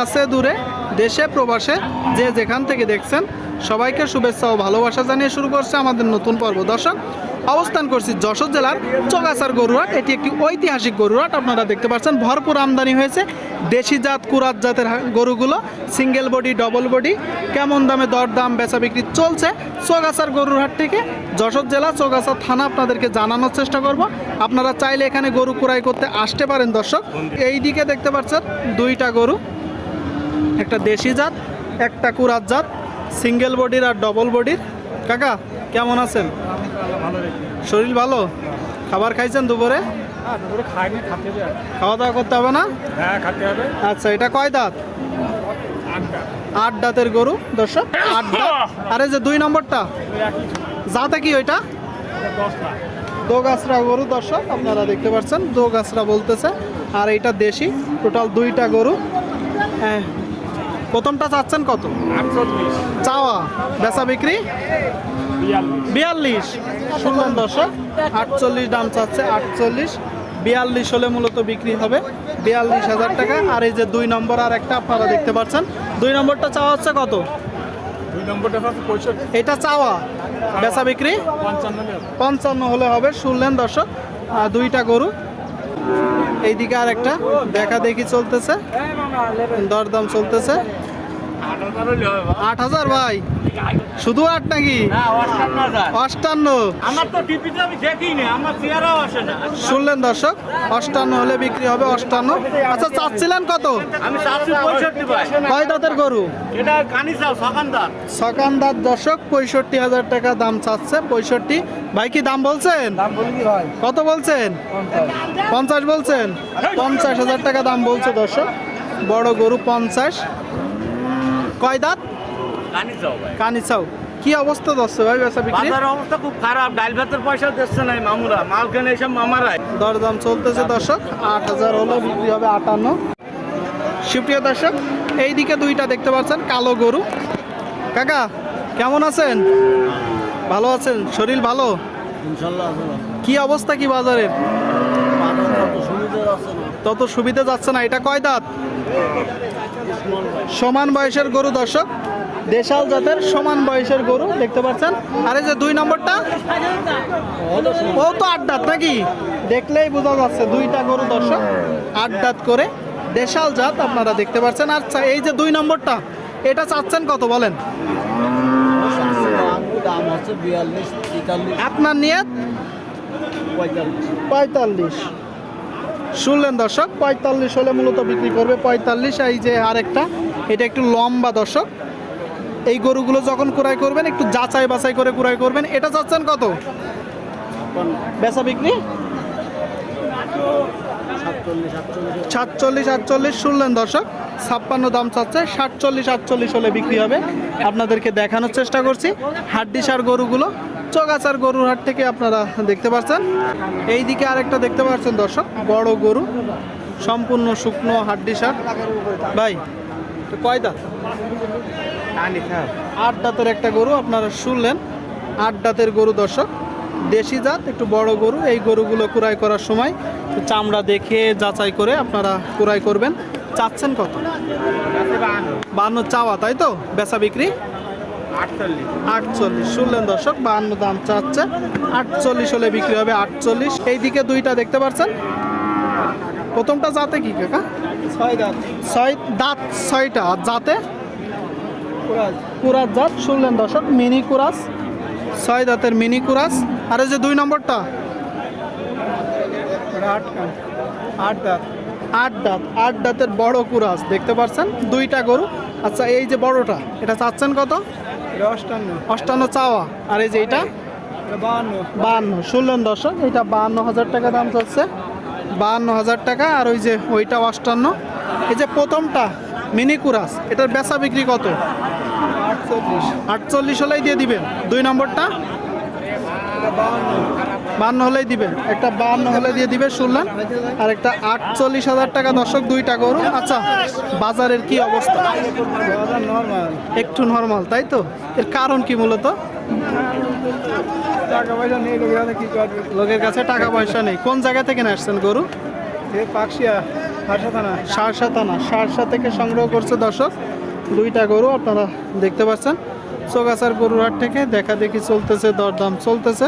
কাছে দূরে, দেশে, প্রবাসে, যে যেখান থেকে দেখছেন, সবাইকে শুভেচ্ছা ও ভালোবাসা জানিয়ে শুরু করছে আমাদের নতুন পর্ব। দর্শক, অবস্থান করছি যশোর জেলার চোগাছার গরুহাট। এটি একটি ঐতিহাসিক গরুহাট, আপনারা দেখতে পাচ্ছেন, ভরপুর আমদানি হয়েছে দেশি জাত, কুরাত জাতের গরুগুলো সিঙ্গেল বডি ডবল বডি কেমন দামে দর দাম বেচা বিক্রি চলছে চোগাছার গরুরহাট থেকে। যশোর জেলা চোগাছা থানা আপনাদেরকে জানানোর চেষ্টা করব। আপনারা চাইলে এখানে গরু ক্রয় করতে আসতে পারেন, দর্শক। এই দিকে দেখতে পাচ্ছেন, দুইটা গরু। একটা দেশি জাত, একটা কুরাত জাত সিঙ্গেল বডির আর ডবল বডির কাকা, কেমন আছেন? শরীর ভালো? খাবার খাইছেন দুপুরে। খাওয়া দাওয়া করতে হবে না? আচ্ছা এটা কয় দাঁত? আট দাঁতের গরু, দর্শক, আট দাঁত। আরে, যে দুই নম্বরটা? জাতে কি ওইটা? দোগাছরা গরু, দর্শক, আপনারা দেখতে পাচ্ছেন দোগাছরা বলতেছে। আর এইটা দেশি, টোটাল দুইটা গরু। হ্যাঁ প্রথমটা চাচ্ছেন কত? চাওয়া। বেচা বিক্রি? বিয়াল্লিশ। শুনলেন দর্শক আটচল্লিশ দাম চাচ্ছে আটচল্লিশ। বিয়াল্লিশ হলে মূলত বিক্রি হবে বিয়াল্লিশ হাজার টাকা। আর এই যে দুই নম্বর আর একটা আপনারা দেখতে পাচ্ছেন। দুই নম্বরটা চাওয়া হচ্ছে কত? নম্বরটা এটা চাওয়া। বেচা বিক্রি? পঞ্চান্ন হলে হবে। শুনলেন দর্শক আর দুইটা গরু। এইদিকে আর একটা দেখা দেখি চলতেছে। দরদাম চলতেছে। আট হাজার ভাই। শুধু আট নাকি? অষ্টান্ন আমার তো টিভিতে আমি দেখি না আমার চেহারাও আসে না। শুনলেন দর্শক অষ্টান্ন হলে বিক্রি হবে অষ্টান্ন। আচ্ছা চাচ্ছিলেন কত? আমি চারশো পঁয়ষট্টি কয় দাঁতের গরু? এটা সকানদার সকানদার দর্শক পঁয়ষট্টি হাজার টাকা দাম চাচ্ছে পঁয়ষট্টি। ভাই কি দাম বলছেন? কত বলছেন? পঞ্চাশ বলছেন? পঞ্চাশ হাজার টাকা দাম বলছে দর্শক। বড় গরু পঞ্চাশ। কয় দাঁত? কানি চাও ভাই। কানিচাও কি অবস্থা দর্শক? ভাই বেচা বিক্রি? বাজার অবস্থা খুব খারাপ। ডাল ভাতের পয়সা দিচ্ছে নাই মামুরা। মাল কেনে এসব মামারাই। দরদাম চলতেছে দর্শক। আট হাজার হলো বিক্রি হবে আটান্ন। সুপ্রিয় দর্শক এইদিকে দুইটা দেখতে পাচ্ছেন কালো গরু। কাকা কেমন আছেন? ভালো আছেন? শরীর ভালো? কি অবস্থা কি বাজারের? তত সুবিধা যাচ্ছে না। এটা কয় দাঁত? সমান বয়সের গরু দর্শক, দেশাল জাতের সমান বয়সের গরু দেখতে পাচ্ছেন। আর এই যে দুই নম্বরটা, ও তো আট দাঁত নাকি? দেখলেই বোঝা যাচ্ছে, দুইটা গরু দর্শক, আট দাঁত করে দেশাল জাত আপনারা দেখতে পাচ্ছেন। আচ্ছা এই যে দুই নম্বরটা, এটা চাচ্ছেন কত বলেন? আপনার নিয়ে পঁয়তাল্লিশ পঁয়তাল্লিশ। শুনলেন দর্শক পঁয়তাল্লিশ হলে মূলত বিক্রি করবে। পঁয়তাল্লিশ এই যে আরেকটা এটা একটু লম্বা দর্শক। এই গরুগুলো যখন ক্রয় করবেন একটু যাচাই বাছাই করে ক্রয় করবেন। এটা চাচ্ছেন কত? বেচা বিক্রি? সাতচল্লিশ আটচল্লিশ। শুনলেন দর্শক। ছাপ্পান্ন দাম চাচ্ছে সাতচল্লিশ আটচল্লিশ হলে বিক্রি হবে। আপনাদেরকে দেখানোর চেষ্টা করছি। হাড্ডি সার গরুগুলো চগাচার গরুর হাট থেকে আপনারা দেখতে পাচ্ছেন এই দিকে আরেকটা দেখতে পাচ্ছেন দর্শক বড় গরু সম্পূর্ণ শুকনো হাড্ডি সার ভাই কয় দাঁত? আট দাঁতের একটা গরু আপনারা শুনলেন আট দাঁতের গরু দর্শক। দেশি জাত একটু বড় গরু এই গরুগুলো কুড়াই করার সময় চামড়া দেখে যাচাই করে আপনারা কুড়াই করবেন। চাচ্ছেন কত? বান্ন চাওয়া তাই তো? বেচা বিক্রি? আটচল্লিশ। শুনলেন দর্শক বান্ন দাম চাচ্ছে। আটচল্লিশ হলে বিক্রি হবে আটচল্লিশ। এইদিকে দুইটা দেখতে পাচ্ছেন। প্রথমটা জাতে কি কাকা? ছয় দাঁত। ছয় দাঁত ছয়টা। জাতে? কুরাস জাত। শুনলেন দর্শক মিনি কুরাস ছয় দাঁতের মিনি কুরাস আর এই যে দুই নম্বরটা? আট আট দাঁত। আট দাঁত। আট দাঁতের বড় কুরাস দেখতে পাচ্ছেন? দুইটা গরু। আচ্ছা এই যে বড়টা এটা চাচ্ছেন কত? অষ্টান্ন। চাওয়া। আর এই যে এটা? বাহান্ন। শুনলেন দর্শক এটা বাহান্ন হাজার টাকা দাম চলছে। বাহান্ন হাজার টাকা আর ওই যে ওইটা অষ্টান্ন। এই যে প্রথমটা মিনি কুরাস এটার বেচা বিক্রি কত? আটচল্লিশ। আটচল্লিশ হলেই দিয়ে দিবেন। দুই নম্বরটা? বান্ন হলেই দিবেন একটা বান্ন হলে দিয়ে দিবে শুনলেন। আর একটা আটচল্লিশ হাজার টাকা দর্শক দুইটা গরু। আচ্ছা বাজারের কি অবস্থা? একটু নর্মাল তাই তো? এর কারণ কি মূলত? টাকা পয়সা নেই লোকেরা কাছে টাকা পয়সা নেই। কোন জায়গা থেকে আসছেন গরু? এই পাকশিয়া সারসা থানা সারসা থেকে সংগ্রহ করছে দর্শক। দুইটা গরু আপনারা দেখতে পাচ্ছেন। চোগাছার গরুর হাট থেকে দেখা দেখি চলতেছে দরদাম চলতেছে।